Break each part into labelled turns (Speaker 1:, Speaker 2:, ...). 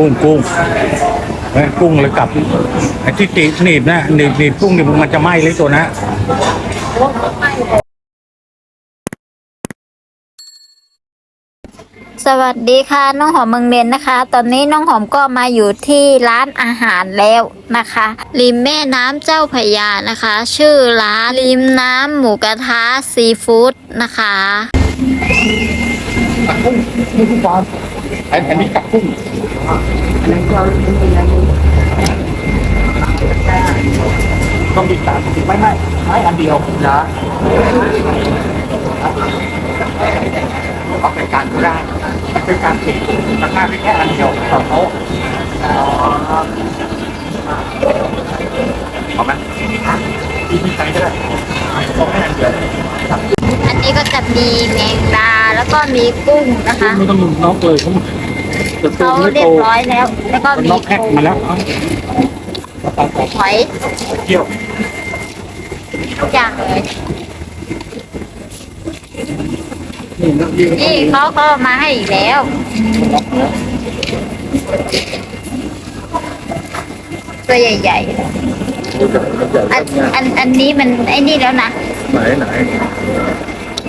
Speaker 1: กุ้งกุ้งเฮ้กุ้งเลยกลับไอ้ที่ตีหนีบนะหนีบหนีบกุ้งนี่มันจะไหม้เลยตัวนะ
Speaker 2: สวัสดีค่ะน้องหอมเมืองเนนนะคะ ตอนนี้น้องหอมก็มาอยู่ที่ร้านอาหารแล้วนะคะ ริมแม่น้ำเจ้าพยานะคะ ชื่อร้านริมน้ำหมูกระทะซีฟู้ดนะคะ
Speaker 1: กับกุ้งนี่ทุกวันอันอันนี้กับกุ้งต้องมีสามสิบไม่ไม่ไม่อันเดียวนะเอาเป็นการก็ได้มันเป็นการติดราคาแค่อันเดียวของเขาเอาไหมที่มีใจก็ได้เอาแค่อันเดียว
Speaker 2: อันนี้ก็จะมีแมงดาแล้วก็มีกุ้งนะคะ
Speaker 1: ไม่ต้องน็อกเลยเขา
Speaker 2: เขา
Speaker 1: ไม่
Speaker 2: เรี
Speaker 1: โต
Speaker 2: ยบร้อยแล้ว แล้วก็
Speaker 1: มัน
Speaker 2: มี
Speaker 1: น็อกแฮกมาแล้วเอาตัดตัด
Speaker 2: หอย
Speaker 1: เที่ยว
Speaker 2: ทุกอย่างเลย
Speaker 1: นี่น็อกยิง
Speaker 2: นี่เขาก็มาให้อีกแล้ว ตัวใหญ่ๆ อันอันอันนี้มันไอ้นี่แล้วนะ
Speaker 1: ไหนไหน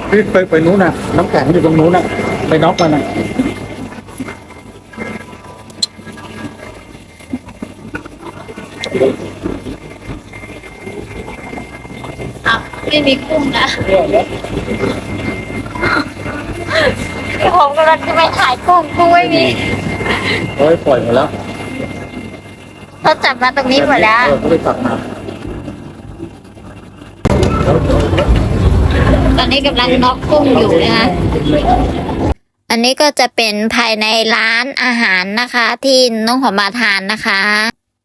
Speaker 1: พี่ไปไปนู้นน่ะน้ำแข็งอยู่ตรงนู้นน่ะไปน็อกมันน่ะ
Speaker 2: ไม่มีกุ้งนะผมกำลังจะไปถ่ายกุ้งกุ้งไม่มี
Speaker 1: เฮ้ยปล่อยหมดแล้ว
Speaker 2: เขาจับมาตรงนี้หมดแล้ว
Speaker 1: เขาไปตักมา
Speaker 2: ตอนนี้กำลังน็อกกุ้งอยู่นะคะอันนี้ก็จะเป็นภายในร้านอาหารนะคะ ที่น้องหอมมาทานนะคะ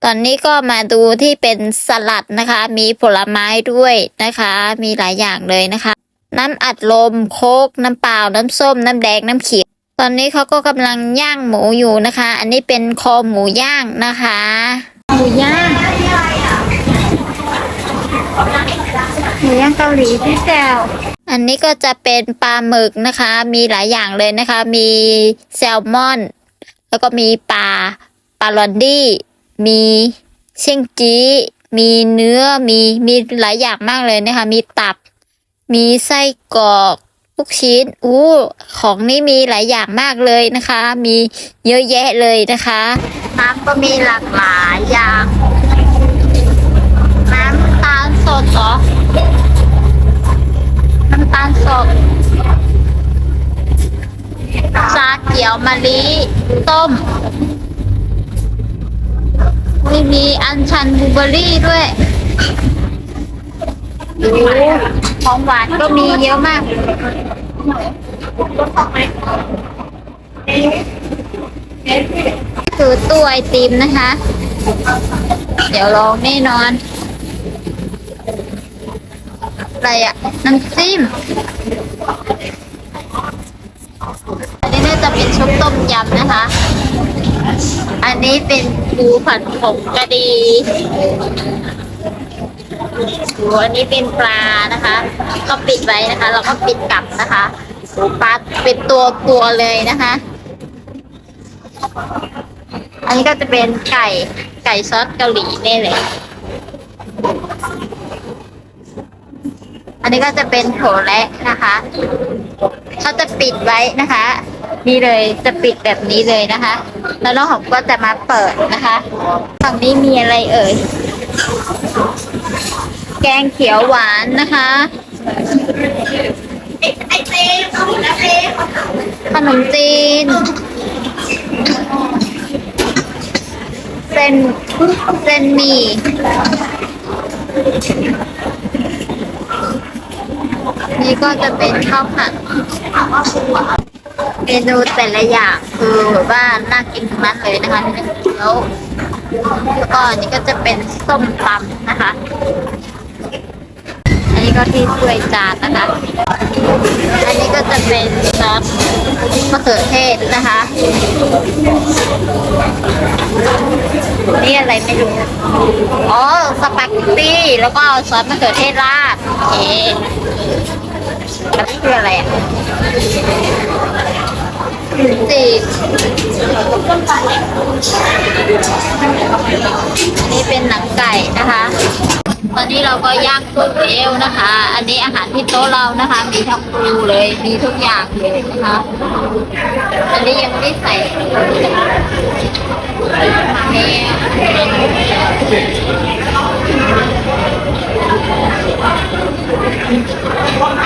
Speaker 2: ตอนนี้ก็มาดูที่เป็นสลัดนะคะ มีผลไม้ด้วยนะคะ มีหลายอย่างเลยนะคะ น้ำอัดลมโคกน้ำเปล่า น้ำส้ม น้ำแดง น้ำเขียว ตอนนี้เขาก็กำลังย่างหมูอยู่นะคะ อันนี้เป็นคอหมูย่างนะคะ หมูย่าง หมูย่างเกาหลีพี่แซวอันนี้ก็จะเป็นปลาหมึกนะคะ มีหลายอย่างเลยนะคะ มีแซลมอน แล้วก็มีปลาปลาลอนดี้ มีเช่งจี้มีเนื้อมีมีหลายอย่างมากเลยนะคะ มีตับ มีไส้กรอกลูกชิ้นอู้ของนี่มีหลายอย่างมากเลยนะคะ มีเยอะแยะเลยนะคะน้ำก็มีหลากหลายอย่างน้ำตาลสดเหรอน้ำตาลสดชาเขียวมะลิต้ม มีมีอัญชันบลูเบอร์รี่ด้วยของหวานก็มีเยอะมากคือตู้ไอติมนะคะ เดี๋ยวลองแน่นอน อะไรอะน้ำจิ้ม เป็นชุบต้มยำนะคะ อันนี้เป็นปูผัดผงกะดีอันนี้เป็นปลานะคะ ก็ปิดไว้นะคะแล้วก็ปิดกลับนะคะปลาเป็นตัวตัวๆเลยนะคะ อันนี้ก็จะเป็นไก่ไก่ซอสเกาหลีนี่เลย อันนี้ก็จะเป็นโถแระนะคะเขาจะปิดไว้นะคะ นี่เลยจะปิดแบบนี้เลยนะคะ แล้วน้องหอมก็จะมาเปิดนะคะฝั่งนี้มีอะไรเอ่ย แกงเขียวหวานนะคะขนมจีนเส้นเส้นหมี่นี่ก็จะเป็นข้าวผัด เมนูแต่ละอย่างคือแบบว่าน่ากินทั้งนั้นเลยนะคะแล้วแล้วก็อันนี้ก็จะเป็นส้มตำนะคะ อันนี้ก็ที่ถ้วยจานนะคะ อันนี้ก็จะเป็นซอสมะเขือเทศนะคะ นี่อะไรไม่รู้ อ๋อ สปาเกตตี้ แล้วก็เอาซอสมะเขือเทศราด โอเคแล้วนี่คืออะไรอะ จีนี่เป็นหนังไก่นะคะ ตอนนี้เราก็ย่างกุ้งเอลนะคะ อันนี้อาหารที่โต๊ะเรานะคะ มีทั้งปูเลย มีทุกอย่างเลยนะคะ อันนี้ยังไม่ได้ใส่นี่นี่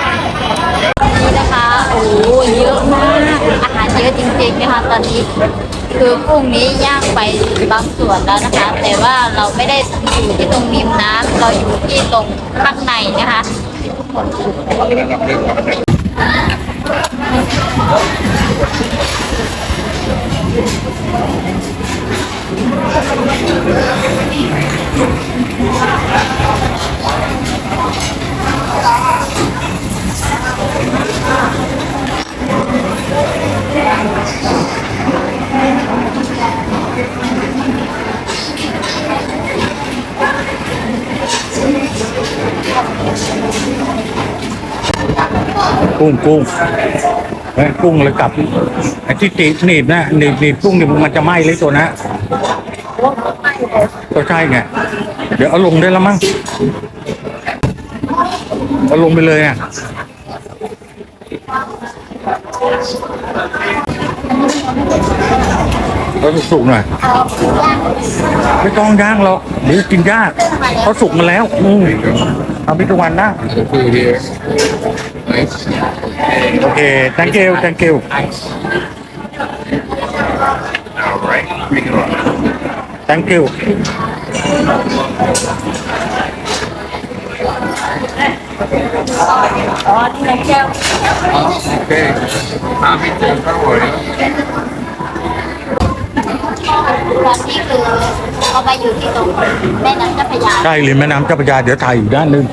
Speaker 2: ริงๆนะคะตอนนี้คือพรุ่งนี้ย่างไปบางส่วนแล้วนะคะ แต่ว่าเราไม่ได้อยู่ที่ตรงริมน้ำเราอยู่ที่ตรงข้างในนะคะ
Speaker 1: กุ้งกุ้งเฮ้กุ้งเลยกลับไอ้ที่ติดหนีบนะหนีบหนีบกุ้งเนี่ยมันจะไหม้เลยตัวนะก็ใช่ไงเดี๋ยวเอาลงได้แล้วมั้งเอาลงไปเลยอะ ก็สุกๆหน่อยไม่ต้องย่างหรอกเดี๋ยวกินยากเขาสุกมาแล้วอืมเอาไปทุกวันนะโอเค thank you thank you thank you
Speaker 2: อ๋อนี่นะแก้ว
Speaker 3: Ok, ah, mi per favore.
Speaker 2: ตอนนี้คือเขาไปอยู่ที่ตรงแม่น้ำเจ้าพระยา
Speaker 1: ใช่ริมแม่น้ำเจ้าพระยาเดี๋ยวถ่ายอยู่ด้านหนึง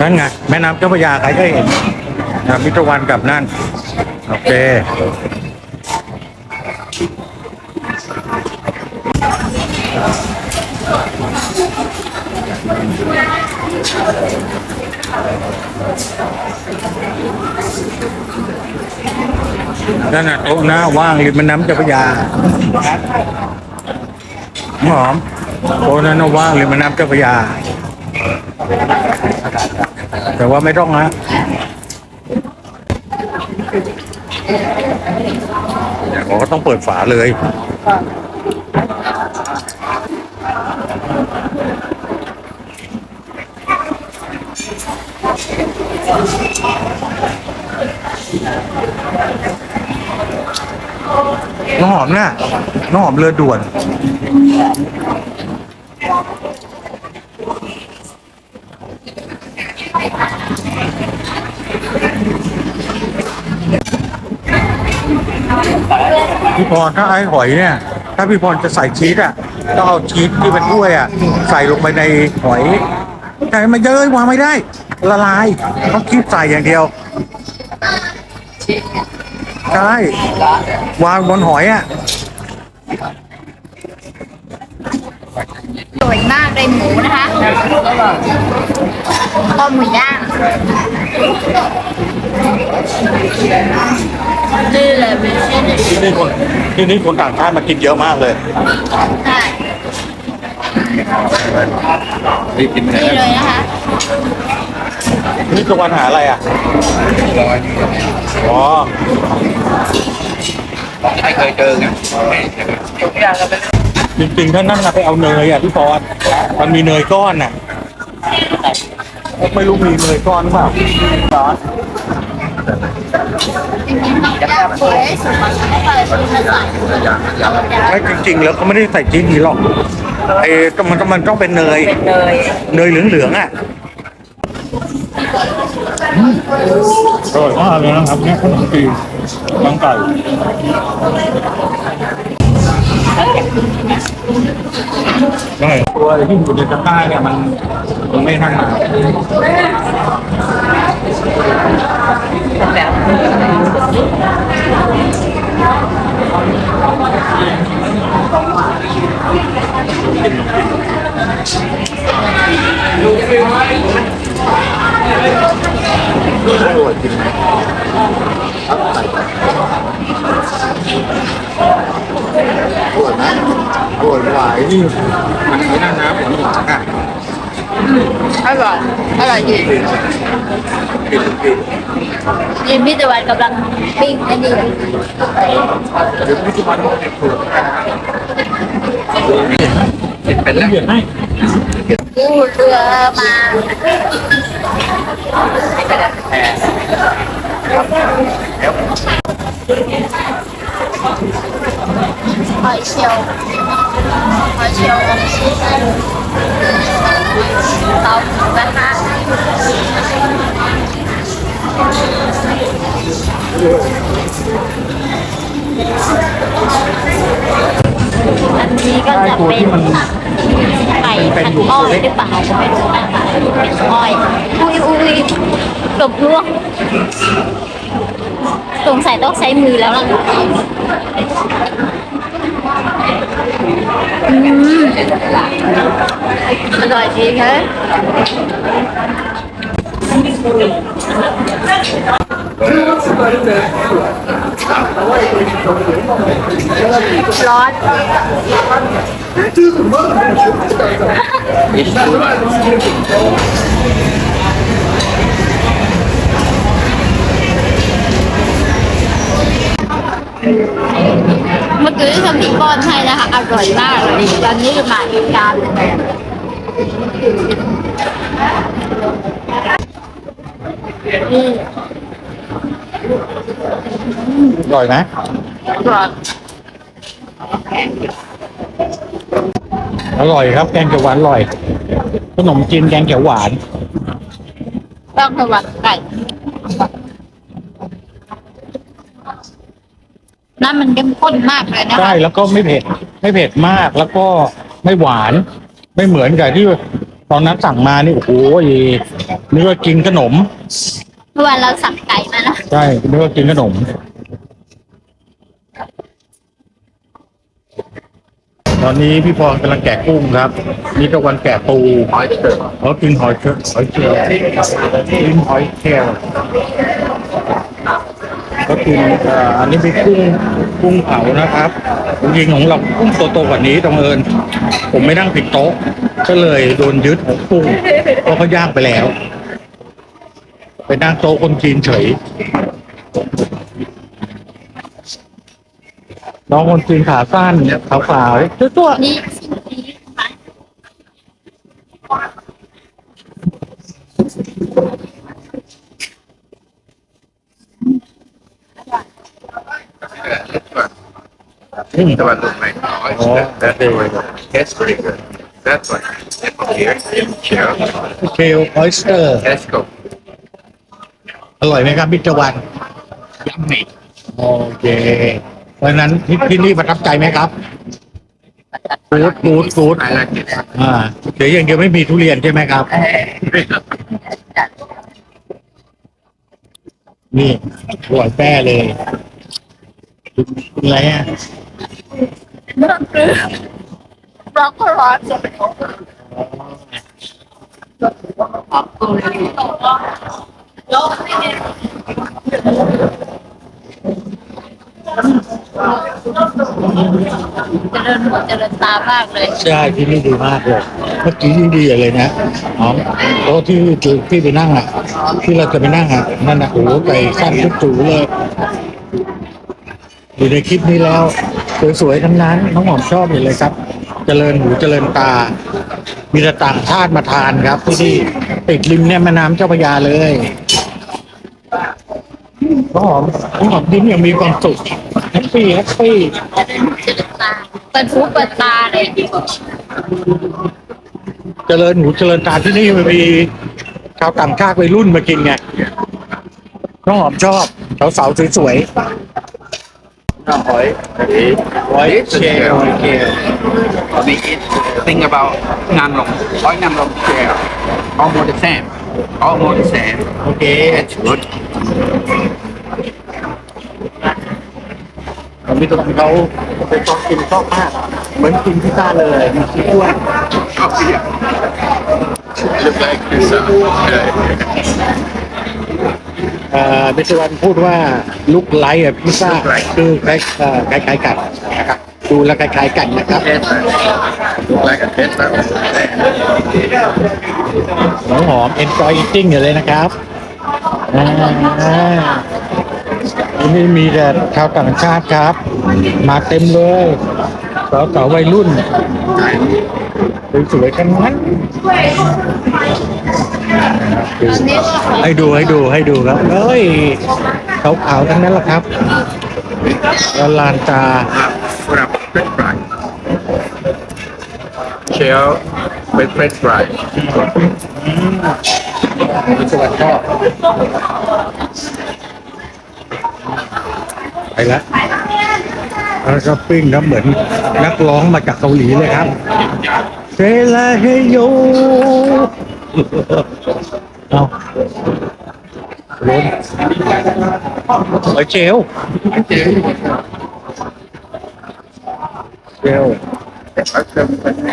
Speaker 1: นั่นไงแม่น้ำเจ้าพระยาใครก็เห็นนะมิตรวันกับนั่น โอเค นั่นน่ะโต๊ะหน้าว่างริมแม่น้ำเจ้าพระยาหอมโต๊ะนั้นน่ะว่างริมแม่น้ำเจ้าพระยา แต่ว่าไม่ต้องนะเขาก็ต้องเปิดฝาเลย น้องหอมเนี่ยน้องหอมเรือด่วน พี่พรถ้าไอ้หอยเนี่ย ถ้าพี่พรจะใส่ชีสอะต้องเอาชีสที่เป็นถ้วยอะ ใส่ลงไปในหอยใส่มาเยอะวางไม่ได้ ละลายต้องคีบใส่อย่างเดียว ใช่วางบนหอยอะ
Speaker 2: สวยมากเลยหมูนะคะก็หมูย่างนี่เลยเป็นชิ้น
Speaker 1: ที่นี่คนที่นี่คนต่างชาติมากินเยอะมากเลย
Speaker 2: ใช่
Speaker 3: Di kim
Speaker 2: นี่เลยนะคะ
Speaker 1: นี่ตะวันหาอะไรอะอ๋อ
Speaker 3: Hai เคยเจอไง
Speaker 1: จริงๆถ้านั่นนะไปเอาเนยอะพี่พรมันมีเนยก้อนน่ะไม่รู้มีเนยก้อนหรือเปล่า
Speaker 2: จริงๆต้องย่างสวยสุดมันไม่ค่อยสุดมันใส่
Speaker 1: ไม่จริงๆ แล้วเขาไม่ได้ใส่ชีสนี้หรอกไอ้ก็มันต้องมันต้องเป็นเนย เนยเหลืองๆอะ อร่อยมากเลยนะครับเนี่ยขนมจีนบางไก่ได้ตัวที่อยู่ในตะกร้าเนี่ยมันมันไม่ทันมา อร่อยจริงไหมบใส่ไปอร่อยไหมอร่อยหวายนี่มันไม่น่าน้ำวดหวานอะ
Speaker 2: อร่อยอร่อย
Speaker 1: ดี
Speaker 2: ยินมิตรวันกำลังปิ้งอันนี้
Speaker 1: เดี๋ยวมิรวันเก็บเผือกเก็บ
Speaker 3: เป็นแล้ว
Speaker 1: เก็เรือมา ยดให้
Speaker 2: ดูเรือมาหอยเชลล์หอยเชลล์อบชีสเตาหมูกระทะอันนี้ก็จะเป็นไก่ขันอ้อยหรือเปล่าก็ไม่รู้นะคะ อ้อยอุ้ยอุ้ยหลบล่วงสงสัยต้องใช้มือแล้วล่ะอืมอร่อยดีเฮ้ยร้อน เมื่อกี้ที่ทำที่ป้อนให้นะคะ อร่อยมากเลยตอนนี้มาอีกจานหนึ่งอืม
Speaker 1: อร่อยนะ
Speaker 2: อร่อย
Speaker 1: อร่อยครับแกงเขียวหวานอร่อย ขนมจีนแกงเขียวหวาน
Speaker 2: ต้องสวัสดิ์ไก่น้ำมันเข้มข้นมากเลยนะคะ
Speaker 1: ใช่แล้วก็ไม่เผ็ดไม่เผ็ดมากแล้วก็ไม่หวาน ไม่เหมือนกับที่ตอนนั้นสั่งมานี่โอ้โหนึกว่ากินขนม
Speaker 2: เมื่อวานเราสั่งไก่มานะ
Speaker 1: ใช่นึกว่ากินขนม ตอนนี้พี่พรกำลังแกะกุ้งครับ นี่ตะวันแกะปู
Speaker 3: หอยเชลล์
Speaker 1: เขากินหอยเชลล์หอยเชลล์กินหอยเชลล์ก็กินเอ่ออันนี้เป็นกุ้งกุ้งเผานะครับจริงของเรากุ้งโตๆกว่านี้ตรงเอิญผมไม่นั่งผิดโต๊ะ ก็เลยโดนยึดของกุ้งเพราะเขาย่างไปแล้ว ไปนั่งโต๊ะคนจีนเฉย น้องคนจีนขาสั้นขาวๆตัวๆ
Speaker 2: นี่สิ่งนี้นะคะ
Speaker 1: อืม
Speaker 3: the one look like oyster. That one tastes pretty good. That one. Here, shell.
Speaker 1: เชลออยสเตอร์
Speaker 3: Let's go.
Speaker 1: อร่อยไหมครับพิจวัน
Speaker 3: Yummy.
Speaker 1: โอเค เพราะฉะนั้นที่ที่นี่ประทับใจไหมครับฟูดฟูดฟูดอ่าเดี๋ยวอย่างเดียวไม่มีทุเรียนใช่ไหมครับ นี่อร่อยแป้เลยอะไรอะ
Speaker 2: ร้องก็ร้อน เจริญหูเจริญตามากเลย
Speaker 1: ใช่ที่นี่ดีมากเลยเมื่อกี้นี่งดีเลยนะอ๋อโต๊ะที่ที่ไปนั่งอะ ที่เราจะไปนั่งอะนั่นนะโอ้โหไก่สั้นทุกจูเลยอยู่ในคลิปนี้แล้วสวยๆทั้งนั้นน้องหอมชอบอยู่เลยครับ เจริญหูเจริญตา มีแต่ต่างชาติมาทานครับที่นี่ติดริมเนี่ยแม่น้ำเจ้าพระยาเลย องหอมน้องหอมยิ้มอย่างมีความสุขแฮปปี้แฮปปี้
Speaker 2: เจริญตาเปิดหูเปิดตาเลย
Speaker 1: เจริญหูเจริญตาที่นี่มันมีชาวต่างชาติวัยรุ่นมากินไงน้องหอมชอบสาวๆสวยๆน้องหอยหอยเชลล์หอยเชลล์
Speaker 3: We eat thing about Nam Long. Oil Nam Long shell. Almost the same. Almost the same.
Speaker 1: โอเค
Speaker 3: It's good.
Speaker 1: ผมมีตัวของเขาเป็นชอบกินชอบมาก เหมือนกินพิซซ่าเลยมีชีสด้วย
Speaker 3: Oh, yeah. Look like this. Uh,
Speaker 1: เอ่อมิสวันพูดว่าลุกไลท์อะพิซซ่า
Speaker 3: Look like
Speaker 1: คือคล้ายเอ่อคล้ายๆกันนะครับดูแล้วคล้ายๆกันนะครับ
Speaker 3: Look like a pizza.
Speaker 1: หอมหอม enjoy eating อยู่เลยนะครับอ่า ที่นี่มีแต่ชาวต่างชาติครับ มาเต็มเลยสาวสาวๆวัยรุ่นสวยๆกันนั้นให้ดูให้ดูให้ดูครับเอ้ยขาวๆทั้งนั้นแหละครับแล้วลานตา
Speaker 3: Put up French fry. Shell with French fry.
Speaker 1: มีสวัสดิ์ชอบ ไปละแล้วก็ปิ้งครับเหมือนนักร้องมาจากเกาหลีเลยครับเซลาเฮโยเอาล้นหอยเจลเจล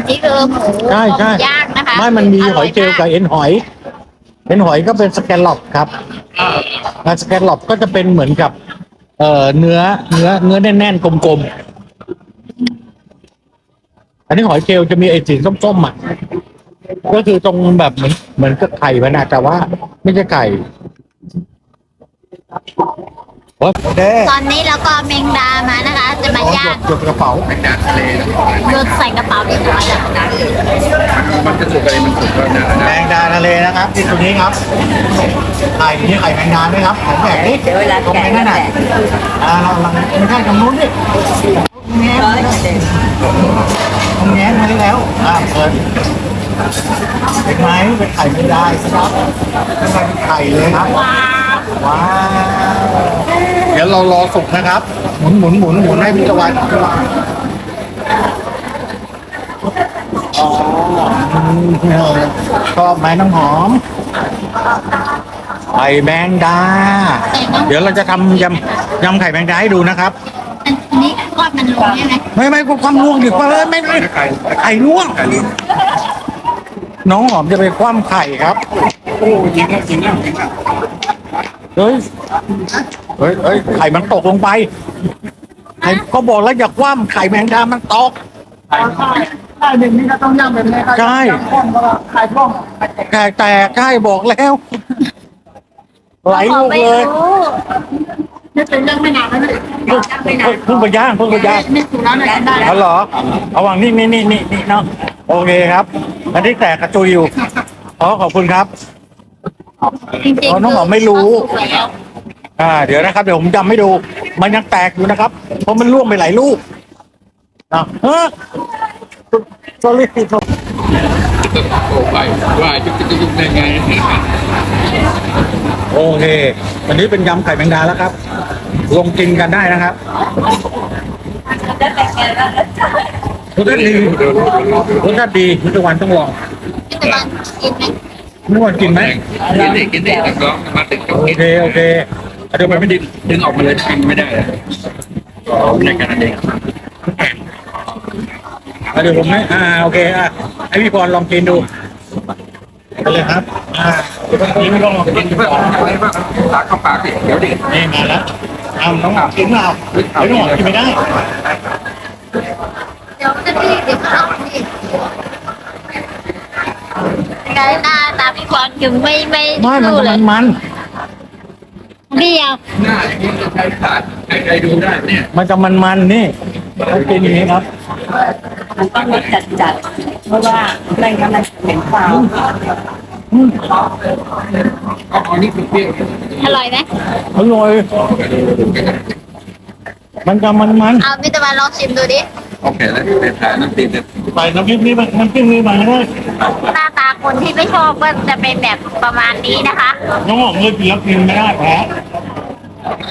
Speaker 2: นี่คือหมู
Speaker 1: ใช่ใช่
Speaker 2: ย่างนะคะ
Speaker 1: ไม่มันมีหอยเจลกับ
Speaker 2: ร่
Speaker 1: เอ็นหอย เอ็นหอยก็เป็นสแกลล็อปครับงานสแกลล็อปก็จะเป็นเหมือนกับ เอ่อเนื้อ เนื้อ เนื้อแน่นๆกลมๆ อันนี้หอยเชลจะมีไอ้สีส้มๆอะ ก็คือตรงแบบเหมือนเหมือนกับไข่มันนะแต่ว่า ไม่ใช่ไก่ โอ้ยเด้
Speaker 2: ตอนนี้เราก็เอาแมงดามานะคะ จะมาย่าง
Speaker 1: หยดกระเป๋า
Speaker 3: เป็นจานทะเลนะ
Speaker 2: โยนใส่กระเป๋าเรียบร้อยแล้ว
Speaker 3: มันจะสุกอะไรมันสุกแล้วนะ
Speaker 1: แมงดาทะเลนะครับที่ตรงนี้ครับไข่นี่ไข่แมงดาไหมครับของแบกนี่เดี๋ยวเวลาแกะนั่นน่ะอ่าเราเราไม่ใช่ตรงนู้นดิแง้มตรงแง้มมาได้แล้วอ่าเปิดเห็นไหมเป็นไข่แมงดาครับเป็นไข่เป็นไข่เลยครับ ว้าวเดี๋ยวเรารอสุกนะครับ หมุนหมุนหมุนหมุนให้พิจวันอ๋อชอบไหมน้ำหอมไข่แมงดา เดี๋ยวเราจะทำยำยำไข่แมงดาให้ดูนะครับ
Speaker 2: อันนี้ทอดมันลงใช่ไหม
Speaker 1: ไม่ไม่ความล่วงดิว่าไม่ไม่ไข่ล่วงน้องหอมจะไปคว่ำไข่ครับ
Speaker 3: โอ้จริงแล้วจริงแล้วจริงแล้ว
Speaker 1: เฮ้ยเฮ้ยเฮ้ยไข่มันตกลงไปไข่ก็บอกแล้วอย่าคว่ำไข่แมงดามันตก
Speaker 4: ใช่หนึ่งนี่ก็ต้องย่ำแบบนี้ครับ
Speaker 1: ใช่
Speaker 4: ข้นเพราะว่าไข่พร่องไข่แตก
Speaker 1: ไข่แตกไข่บอกแล้ว ไหลลูก
Speaker 2: ไม่
Speaker 1: เลย
Speaker 2: รู้
Speaker 4: นี่เป็นเรื่องไม่นานแล้วนี่ย่างไม่นาน
Speaker 1: เพิ่งไปย่างเพิ่งไปย่าง
Speaker 4: นี่ถูกแล้วเนี่ยได้
Speaker 1: เอาเหรอเอาวางนี่นี่นี่นี่นี่เนาะโอเคครับ อันนี้แตกกระจุยอยู่อ๋อขอบคุณครับ
Speaker 2: จริง
Speaker 1: อ๋อ
Speaker 2: ๆ
Speaker 1: น้องหอมไม่รู้
Speaker 2: สุกแล้ว
Speaker 1: อ่าเดี๋ยวนะครับ เดี๋ยวผมจำให้ดู มันยังแตกอยู่นะครับ เพราะมันร่วงไปหลายลูกอะเฮ้ย sorry
Speaker 3: โอ้ไปว่าจุ๊กจุ๊กจุ๊กได้ไง
Speaker 1: โอเคอันนี้เป็นยำไข่แมงดาแล้วครับ ลงกินกันได้นะครับรสชาติดีรสชาติดีทุกวันต้องลอง
Speaker 2: พี่ตะวันกินไหม
Speaker 1: ทุกวันกินไหม
Speaker 3: กินเด็กกินเด็กแล้วก็มาติดกับ
Speaker 1: โอ
Speaker 3: กิน
Speaker 1: เคโอเคเดี๋ยว
Speaker 3: ทำ
Speaker 1: ไป
Speaker 3: ไมไม่ดึงดึงออกมาเลยกินไม่ได้เลยเอาในกันนั่นเอง
Speaker 1: เดี๋ยวผมให้อ่าโอเคอะให้พี่พรลองกินดูไปเลยครับอ่าเดี๋ยวพี่ไม่ลองลองกินดู
Speaker 3: เพื่อ
Speaker 1: ก่อน
Speaker 3: อะไรบ้างตาเข้าปากดิเดี๋ยวดิ
Speaker 1: นี่มาแล้วเอาน้องหอมกินเปล่าเดี๋ยวน้องหอมกินไม่ได้
Speaker 2: เดี๋ยวจะพี่เดี๋ยวเขาเอาพี่ ไงหน้าตาพี่พรถึงไม่ไม่
Speaker 1: ไม่มัน
Speaker 2: สู้เล
Speaker 1: มั
Speaker 2: ย
Speaker 1: นมัน
Speaker 2: เดียว
Speaker 3: หน้าอย่างนี้จะใช้ขาดให้ใครดูได้เนี่ย
Speaker 1: มันจะมันมันนี่ต้องกินอย่างนี้ครับ
Speaker 4: มันต้องรสจัดจัดๆเพราะว่าไม่งั้นมันเหม็นคาว
Speaker 3: เอาอันนี้คือเปรี้ยว
Speaker 2: อร่อยไหม
Speaker 1: อร่อย มันจะมันมัน
Speaker 2: เอาพี่ตะวันลองชิมดูดิ
Speaker 3: โอเคแล้วเป็นถ่ายน้ำตีนเนี่ย
Speaker 1: ใส่น้ำพริกนี่มันน้ำพริกนี่มาได้
Speaker 2: หน้าตา คนที่ไม่ชอบก็จะเป็นแบบประมาณนี้นะคะ
Speaker 1: น้องหอมเลยกินแล้วกินไม่ได้แพ้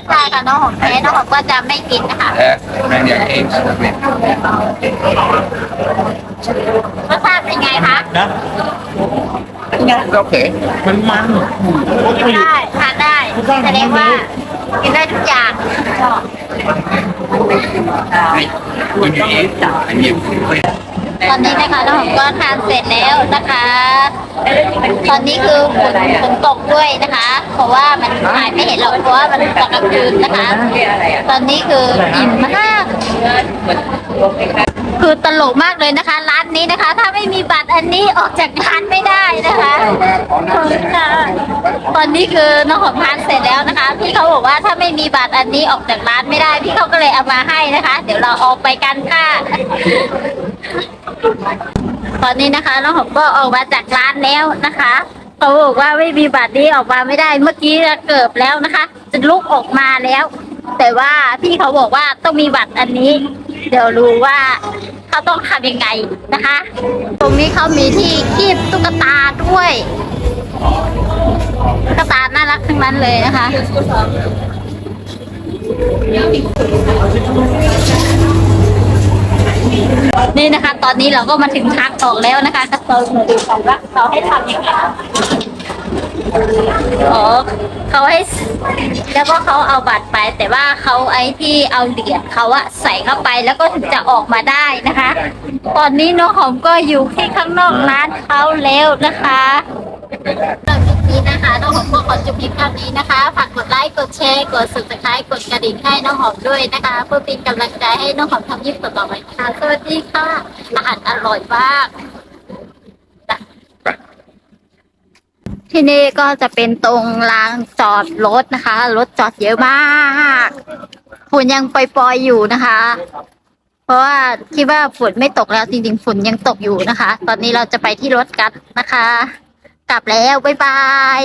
Speaker 2: ใช่ค่ะน้องหอมแพ้น้องหอมก็จะไม่กินนะคะ
Speaker 3: แต่แม่งอย่างเองเป็น
Speaker 2: รสชาติเป็นไงคะ
Speaker 1: นะ
Speaker 3: โอเค
Speaker 1: มันมัน
Speaker 2: ได้ทานได้แสดงว่ากินได้ทุกอย่าง
Speaker 3: คุณอย่างนี้อันนี้
Speaker 2: ตอนนี้นะคะน้องหอมก็ทานเสร็จแล้วนะคะ ตอนนี้คือฝนฝนตกด้วยนะคะ เพราะว่ามันถ่ายไม่เห็นหรอกเพราะว่ามันตกกลางคืนนะคะ ตอนนี้คืออิ่มมากคือตลกมากเลยนะคะ ร้านนี้นะคะ ถ้าไม่มีบัตรอันนี้ออกจากร้านไม่ได้นะคะขอบคุณค่ะตอนนี้คือน้องหอมทานเสร็จแล้วนะคะ พี่เขาบอกว่าถ้าไม่มีบัตรอันนี้ออกจากร้านไม่ได้ พี่เขาก็เลยเอามาให้นะคะ เดี๋ยวเราออกไปกันค่ะ ตอนนี้นะคะน้องหอมก็ออกมาจากร้านแล้วนะคะเขาบอกว่าไม่มีบัตรนี้ออกมาไม่ได้เมื่อกี้เกือบแล้วนะคะ จะลุกออกมาแล้ว แต่ว่าพี่เขาบอกว่าต้องมีบัตรอันนี้ เดี๋ยวรู้ว่าเขาต้องทำยังไงนะคะ ตรงนี้เขามีที่คีบตุ๊กตาด้วยตุ๊กตาน่ารักทั้งนั้นเลยนะคะ นี่นะคะ ตอนนี้เราก็มาถึงทางออกแล้วนะคะก็เรามาดูกันว่าเขาให้ทำยังไงอ๋อเขาให้ แล้วก็เขาเอาบัตรไป แต่ว่าเขาไอ้ที่เอาเหรียญเขาอะใส่เข้าไปแล้วก็ถึงจะออกมาได้นะคะ ตอนนี้น้องหอมก็อยู่ที่ข้างนอกร้านเขาแล้วนะคะ นี้นะคะน้องหอมก็ขอจบเพียงเท่านี้นะคะฝากกดไลค์กดแชร์กด subscribe กดกระดิ่งให้น้องหอมด้วยนะคะเพื่อเป็นกำลังใจให้น้องหอมทำคลิปต่อไปค่ะสวัสดีค่ะอาหารอร่อยมากที่นี่ก็จะเป็นตรงลานจอดรถนะคะ รถจอดเยอะมากฝุ่นยังปล่อยๆอยู่นะคะ เพราะว่าคิดว่าฝนไม่ตกแล้วจริงๆฝนยังตกอยู่นะคะ ตอนนี้เราจะไปที่รถกันนะคะ กลับแล้ว บ๊ายบาย